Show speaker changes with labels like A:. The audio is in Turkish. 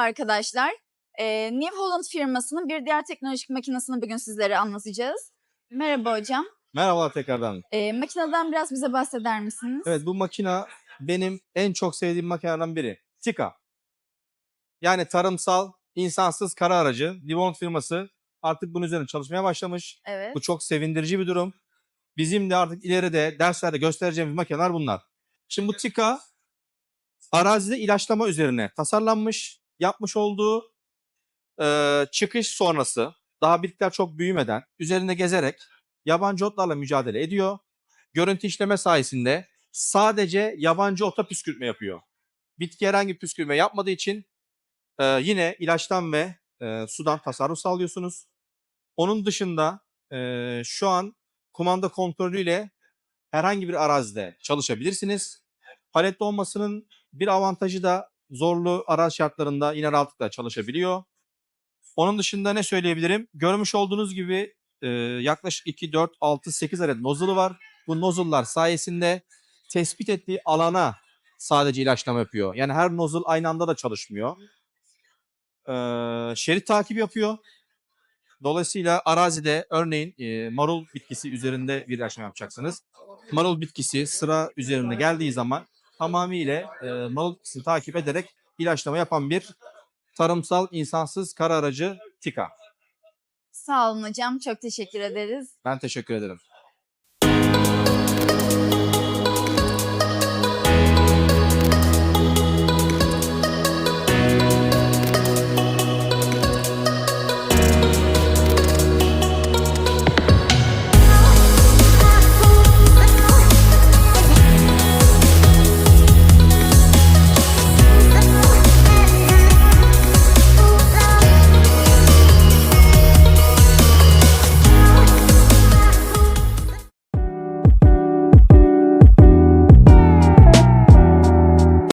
A: arkadaşlar. Ee, New Holland firmasının bir diğer teknolojik makinesini bugün sizlere anlatacağız. Merhaba hocam.
B: Merhabalar tekrardan.
A: Ee, makineden biraz bize bahseder misiniz?
B: Evet bu makina benim en çok sevdiğim makinelerden biri. Tika. Yani tarımsal, insansız kara aracı. Livon firması artık bunun üzerine çalışmaya başlamış.
A: Evet.
B: Bu çok sevindirici bir durum. Bizim de artık ileride derslerde göstereceğimiz makineler bunlar. Şimdi bu Tika arazide ilaçlama üzerine tasarlanmış. Yapmış olduğu e, çıkış sonrası daha bitkiler çok büyümeden üzerinde gezerek yabancı otlarla mücadele ediyor. Görüntü işleme sayesinde sadece yabancı ota püskürtme yapıyor. Bitki herhangi bir püskürtme yapmadığı için e, yine ilaçtan ve e, sudan tasarruf sağlıyorsunuz. Onun dışında e, şu an kumanda kontrolüyle herhangi bir arazide çalışabilirsiniz. Paletli olmasının bir avantajı da zorlu arazi şartlarında yine rahatlıkla çalışabiliyor. Onun dışında ne söyleyebilirim? Görmüş olduğunuz gibi e, yaklaşık 2, 4, 6, 8 adet nozzle'ı var. Bu nozzle'lar sayesinde tespit ettiği alana sadece ilaçlama yapıyor. Yani her nozzle aynı anda da çalışmıyor. E, şerit takibi yapıyor. Dolayısıyla arazide örneğin e, marul bitkisi üzerinde bir ilaçlama yapacaksınız. Marul bitkisi sıra üzerine geldiği zaman tamamıyla e, marul bitkisini takip ederek ilaçlama yapan bir tarımsal insansız kara aracı TİKA.
A: Sağ olun hocam. Çok teşekkür ederiz.
B: Ben teşekkür ederim.